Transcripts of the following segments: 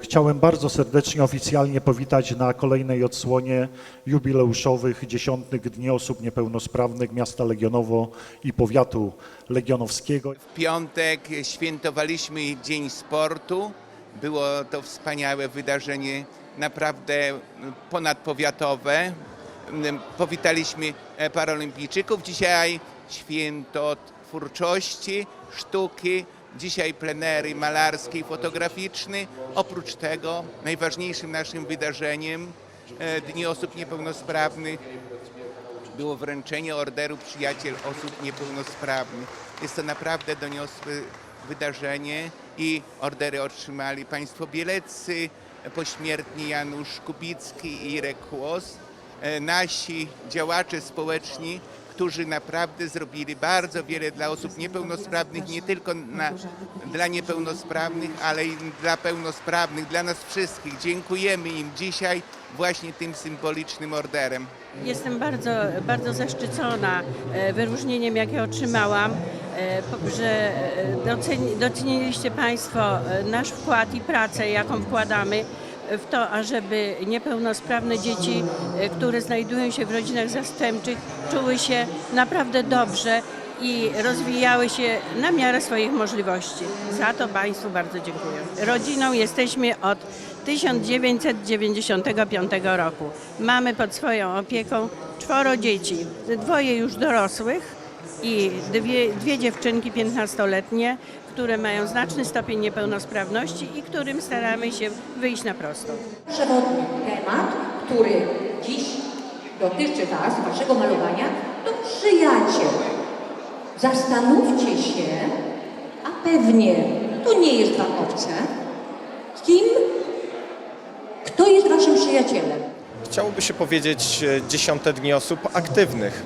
Chciałem bardzo serdecznie oficjalnie powitać na kolejnej odsłonie jubileuszowych dziesiątych Dni Osób Niepełnosprawnych miasta Legionowo i powiatu legionowskiego. W piątek świętowaliśmy Dzień Sportu. Było to wspaniałe wydarzenie, naprawdę ponadpowiatowe. Powitaliśmy paralimpijczyków. Dzisiaj święto twórczości, sztuki, dzisiaj plenery malarski i fotograficzny. Oprócz tego najważniejszym naszym wydarzeniem e, Dni Osób Niepełnosprawnych było wręczenie orderu Przyjaciel Osób Niepełnosprawnych. Jest to naprawdę doniosłe wydarzenie i ordery otrzymali państwo bieleccy, pośmiertni Janusz Kubicki i Irek Kłos, e, nasi działacze społeczni, którzy naprawdę zrobili bardzo wiele dla osób niepełnosprawnych, nie tylko na, dla niepełnosprawnych, ale i dla pełnosprawnych, dla nas wszystkich. Dziękujemy im dzisiaj właśnie tym symbolicznym orderem. Jestem bardzo, bardzo zaszczycona e, wyróżnieniem, jakie otrzymałam, e, że e, doceni, doceniliście Państwo nasz wkład i pracę, jaką wkładamy w to, ażeby niepełnosprawne dzieci, e, które znajdują się w rodzinach zastępczych, czuły się naprawdę dobrze i rozwijały się na miarę swoich możliwości. Za to Państwu bardzo dziękuję. Rodziną jesteśmy od 1995 roku. Mamy pod swoją opieką czworo dzieci, dwoje już dorosłych i dwie, dwie dziewczynki 15-letnie, które mają znaczny stopień niepełnosprawności i którym staramy się wyjść na prostą. Przewodni temat, który dziś dotyczy Was, Waszego malowania, to przyjaciel. Zastanówcie się, a pewnie to nie jest Wam obce, kim, kto jest Waszym przyjacielem. Chciałoby się powiedzieć e, dziesiąte dni osób aktywnych.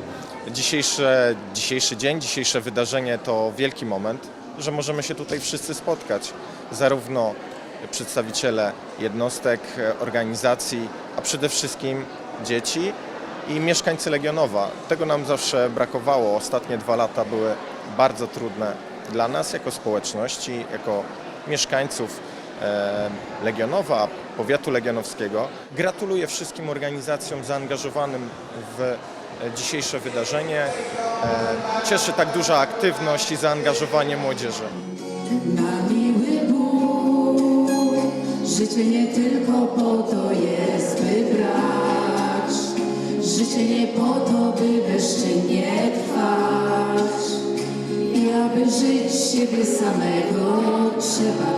Dzisiejsze, dzisiejszy dzień, dzisiejsze wydarzenie to wielki moment, że możemy się tutaj wszyscy spotkać. Zarówno przedstawiciele jednostek, organizacji, a przede wszystkim dzieci i mieszkańcy Legionowa. Tego nam zawsze brakowało. Ostatnie dwa lata były bardzo trudne dla nas jako społeczności, jako mieszkańców e, Legionowa, powiatu legionowskiego. Gratuluję wszystkim organizacjom zaangażowanym w dzisiejsze wydarzenie. E, Cieszy tak duża aktywność i zaangażowanie młodzieży. Na miły Bóg, życie nie tylko po to jest, by brać. Życie nie po to, by bezczynnie trwać. I aby żyć siebie samego, trzeba